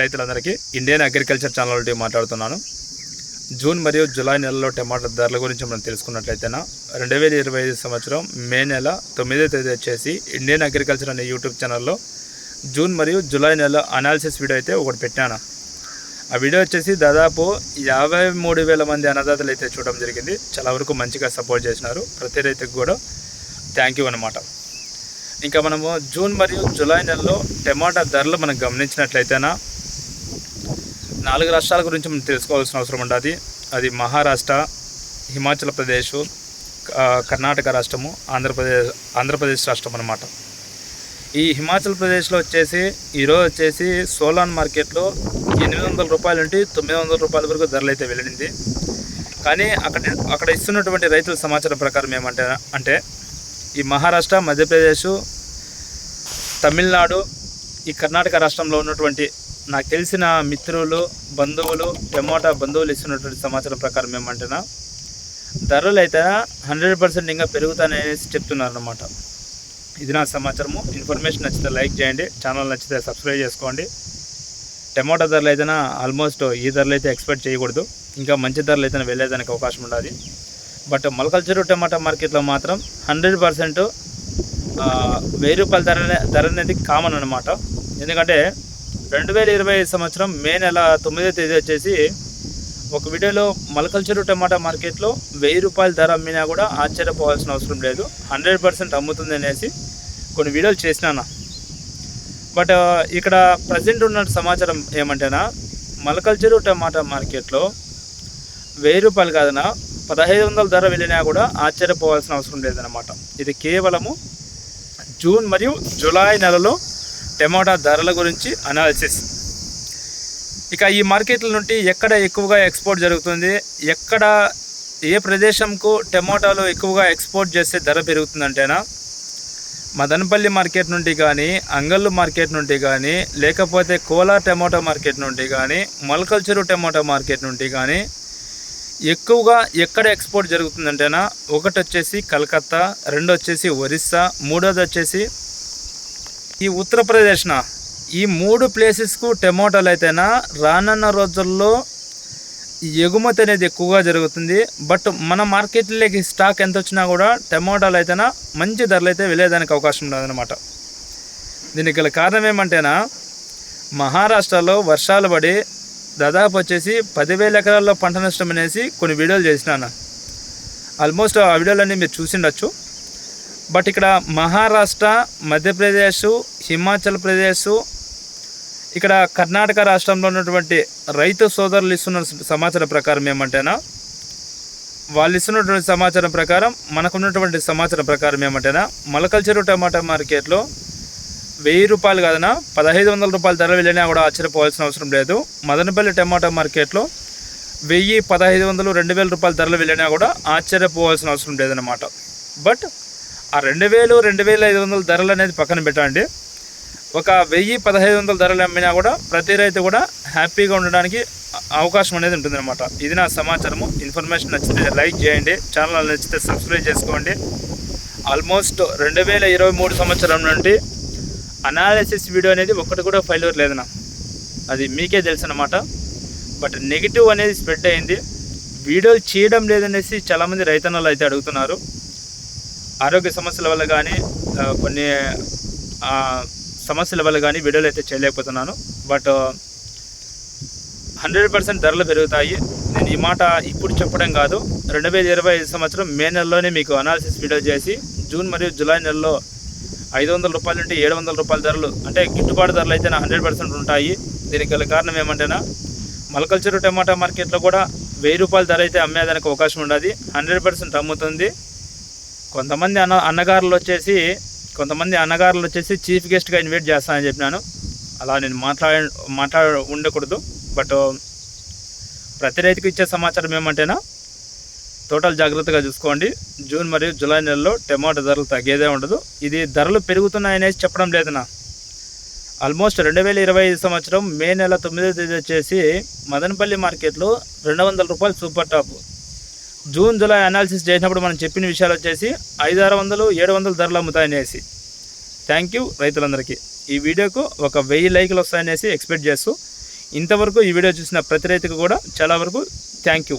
రైతులందరికీ Indian agriculture channel నుండి మాట్లాడుతున్నాను. జూన్ మరియు జూలై నెలలో టమాటా ధరల గురించి మనం తెలుసుకున్నట్లయితేనా రెండు వేల ఇరవై ఐదు సంవత్సరం మే నెల తొమ్మిదో తేదీ వచ్చేసి ఇండియన్ అగ్రికల్చర్ అనే యూట్యూబ్ ఛానల్లో జూన్ మరియు జూలై నెల అనాలిసిస్ వీడియో అయితే ఒకటి పెట్టాను. ఆ వీడియో వచ్చేసి దాదాపు యాభై మూడు వేల మంది అన్నదాతలు అయితే చూడడం జరిగింది. చాలా వరకు మంచిగా సపోర్ట్ చేసినారు. ప్రతి రైతుకు కూడా థ్యాంక్ యూ అనమాట ఇంకా మనము జూన్ మరియు జూలై నెలలో టమాటా ధరలు మనం గమనించినట్లయితేనా నాలుగు రాష్ట్రాల గురించి మనం తెలుసుకోవాల్సిన అవసరం ఉంటుంది అది. మహారాష్ట్ర హిమాచల్ ప్రదేశ్ కర్ణాటక రాష్ట్రము ఆంధ్రప్రదేశ్ ఆంధ్రప్రదేశ్ రాష్ట్రం అన్నమాట. ఈ హిమాచల్ ప్రదేశ్లో వచ్చేసి ఈరోజు వచ్చేసి సోలాన్ మార్కెట్లో ఎనిమిది వందల రూపాయల నుండి తొమ్మిది వందల రూపాయల వరకు ధరలు అయితే వెళ్ళింది కానీ అక్కడ అక్కడ ఇస్తున్నటువంటి రైతుల సమాచారం ప్రకారం ఏమంటే అంటే ఈ మహారాష్ట్ర మధ్యప్రదేశ్ తమిళనాడు ఈ కర్ణాటక రాష్ట్రంలో ఉన్నటువంటి నాకు తెలిసిన మిత్రులు బంధువులు టమోటా బంధువులు ఇస్తున్నటువంటి సమాచారం ప్రకారం ఏమంటున్నా ధరలు అయితే హండ్రెడ్ పర్సెంట్ ఇంకా పెరుగుతాయనేసి చెప్తున్నారు అనమాట ఇది నా సమాచారము. ఇన్ఫర్మేషన్ నచ్చితే లైక్ చేయండి ఛానల్ నచ్చితే సబ్స్క్రైబ్ చేసుకోండి. టమోటా ధరలు అయితే ఆల్మోస్ట్ ఈ ధరలు అయితే ఎక్స్పెక్ట్ చేయకూడదు. ఇంకా మంచి ధరలు అయితే వెళ్ళేదానికి అవకాశం ఉండాలి. బట్ మలకల్చరు టమాటా మార్కెట్లో మాత్రం హండ్రెడ్ పర్సెంట్ వెయ్యి రూపాయల ధర ధర అనేది కామన్ అనమాట ఎందుకంటే రెండు వేల ఇరవై సంవత్సరం మే నెల తొమ్మిదో తేదీ వచ్చేసి ఒక వీడియోలో మలకల్చరు టమాటా మార్కెట్లో వెయ్యి రూపాయల ధర అమ్మినా కూడా ఆశ్చర్యపోవాల్సిన అవసరం లేదు. హండ్రెడ్ పర్సెంట్ అమ్ముతుంది అనేసి కొన్ని వీడియోలు చేసినాను బట్ ఇక్కడ ప్రజెంట్ ఉన్న సమాచారం ఏమంటేనా మలకల్చరు టమాటా మార్కెట్లో వెయ్యి రూపాయలు కాదనా పదహైదు వందల ధర వెళ్ళినా కూడా ఆశ్చర్యపోవాల్సిన అవసరం లేదనమాట ఇది కేవలము జూన్ మరియు జూలై నెలలో టమాటా ధరల గురించి అనాలిసిస్ ఇక ఈ మార్కెట్ల నుండి ఎక్కడ ఎక్కువగా ఎక్స్పోర్ట్ జరుగుతుంది? ఎక్కడ ఏ ప్రదేశంకు టమాటాలు ఎక్కువగా ఎక్స్పోర్ట్ చేస్తే ధర పెరుగుతుందంటేనా? మదనపల్లి మార్కెట్ నుండి కానీ అంగళ్ళు మార్కెట్ నుండి కానీ లేకపోతే కోలా టమాటా మార్కెట్ నుండి కానీ మొలకల్చెరు టమాటా మార్కెట్ నుండి కానీ ఎక్కువగా ఎక్కడ ఎక్స్పోర్ట్ జరుగుతుందంటేనా? ఒకటి వచ్చేసి కలకత్తా రెండు వచ్చేసి ఒరిస్సా మూడోది వచ్చేసి ఈ ఉత్తరప్రదేశ్న ఈ మూడు ప్లేసెస్కు టమోటాలు అయితేనా రానున్న రోజుల్లో ఎగుమతి అనేది ఎక్కువగా జరుగుతుంది. బట్ మన మార్కెట్లోకి స్టాక్ ఎంత వచ్చినా కూడా టమోటాలు అయితేనా మంచి ధరలు అయితే వెళ్ళేదానికి అవకాశం ఉండదనమాట దీనికి గల కారణం ఏమంటేనా మహారాష్ట్రలో వర్షాలు పడి దాదాపు వచ్చేసి పదివేల ఎకరాల్లో పంట నష్టం అనేసి కొన్ని వీడియోలు చేసినాను. ఆల్మోస్ట్ ఆ వీడియోలన్నీ మీరు చూసిండొచ్చు బట్ ఇక్కడ మహారాష్ట్ర మధ్యప్రదేశ్ హిమాచల్ ప్రదేశ్ ఇక్కడ కర్ణాటక రాష్ట్రంలో ఉన్నటువంటి రైతు సోదరులు ఇస్తున్న సమాచారం ప్రకారం ఏమంటేనా? వాళ్ళు ఇస్తున్నటువంటి సమాచారం ప్రకారం మనకున్నటువంటి సమాచారం ప్రకారం ఏమంటేనా? మలకల్చెరు టమాటా మార్కెట్లో వెయ్యి రూపాయలు కాదనా పదహైదు వందల రూపాయల ధర వెళ్ళినా కూడా ఆశ్చర్యపోవాల్సిన అవసరం లేదు. మదనపల్లి టమాటా మార్కెట్లో వెయ్యి పదహైదు వందలు రెండు వేల రూపాయల ధరలు వెళ్ళినా కూడా ఆశ్చర్యపోవాల్సిన అవసరం లేదన్నమాట. బట్ ఆ రెండు వేలు రెండు వేల ఐదు వందల ధరలు అనేది పక్కన పెట్టండి. ఒక వెయ్యి పదహైదు వందల ధరలు అమ్మినా కూడా ప్రతి రైతు కూడా హ్యాపీగా ఉండడానికి అవకాశం అనేది ఉంటుందన్నమాట. ఇది నా సమాచారము. ఇన్ఫర్మేషన్ నచ్చితే లైక్ చేయండి. ఛానల్ నచ్చితే సబ్స్క్రైబ్ చేసుకోండి. ఆల్మోస్ట్ రెండు వేల ఇరవై మూడు సంవత్సరం నుండి అనాలిసిస్ వీడియో అనేది ఒక్కటి కూడా ఫైల్ లేదన్న. అది మీకే తెలుసు అనమాట బట్ నెగిటివ్ అనేది స్ప్రెడ్ అయింది. వీడియోలు చేయడం లేదనేసి చాలామంది రైతన్నలు అయితే అడుగుతున్నారు. ఆరోగ్య సమస్యల వల్ల కానీ కొన్ని సమస్యల వల్ల కానీ వీడియోలు అయితే చేయలేకపోతున్నాను. బట్ హండ్రెడ్ పర్సెంట్ ధరలు పెరుగుతాయి. నేను ఈ మాట ఇప్పుడు చెప్పడం కాదు. రెండు వేల ఇరవై ఐదు సంవత్సరం మే నెలలోనే మీకు అనాలిసిస్ వీడియో చేసి జూన్ మరియు జూలై నెలలో ఐదు వందల రూపాయల నుండి ఏడు వందల రూపాయల ధరలు అంటే గిట్టుబాటు ధరలు అయితే హండ్రెడ్ పర్సెంట్ ఉంటాయి. దీనికి గల కారణం ఏమంటేనా మలకల్చరు టమాటా మార్కెట్లో కూడా వెయ్యి రూపాయల ధర అయితే అమ్మేదానికి అవకాశం ఉండదు. హండ్రెడ్ పర్సెంట్ అమ్ముతుంది. కొంతమంది అన్న అన్నగారులు వచ్చేసి కొంతమంది అన్నగారులు వచ్చేసి చీఫ్ గెస్ట్గా ఇన్వైట్ చేస్తానని చెప్పినాను. అలా నేను మాట్లాడ మాట్లాడ ఉండకూడదు. బట్ ప్రతి రైతుకు ఇచ్చే సమాచారం ఏమంటేనా టోటల్ జాగ్రత్తగా చూసుకోండి. జూన్ మరియు జూలై నెలలో టమాటో ధరలు తగ్గేదే ఉండదు. ఇది ధరలు పెరుగుతున్నాయనేసి చెప్పడం లేదనా ఆల్మోస్ట్ రెండు వేల ఇరవై ఐదు సంవత్సరం మే నెల తొమ్మిదో తేదీ వచ్చేసి మదనపల్లి మార్కెట్లో రెండు వందల రూపాయలు super top. June July analysis చేసినప్పుడు మనం చెప్పిన విషయాలు వచ్చేసి ఐదు ఆరు వందలు ఏడు వందలు ధరలు అమ్ముతాయనేసి. థ్యాంక్ యూ రైతులందరికీ. ఈ వీడియోకు ఒక వెయ్యి లైకులు వస్తాయనేసి ఎక్స్పెక్ట్ చేస్తూ ఇంతవరకు ఈ వీడియో చూసిన ప్రతి రైతుకు కూడా చాలా వరకు థ్యాంక్ యూ.